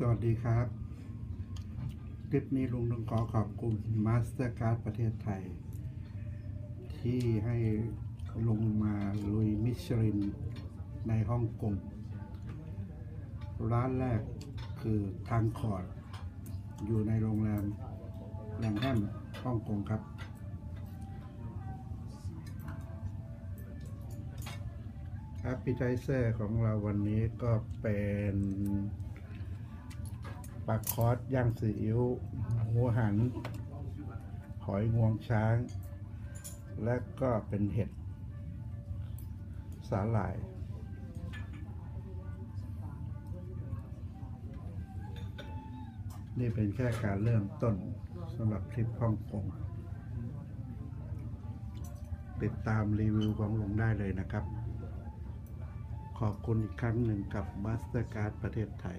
สวัสดีครับ คลิปนี้ลุงต้องขอขอบคุณมาสเตอร์การ์ดประเทศไทย ที่ให้ลงมาลุยมิชลินในฮ่องกงร้านแรกคือทางคอร์ดอยู่ในโรงแรมแลงแฮมฮ่องกงครับแอปเปิลไทเซอร์ของเราวันนี้ก็เป็น ปลาคอสย่างซีอิ๊วหมูหัน หอยงวงช้าง และก็เป็นเห็ด สาหร่าย นี่เป็นแค่การเริ่มต้นสำหรับทริปฮ่องกงติดตามรีวิวของลงได้เลยนะครับ ขอบคุณอีกครั้งหนึ่งกับ Mastercard ประเทศไทย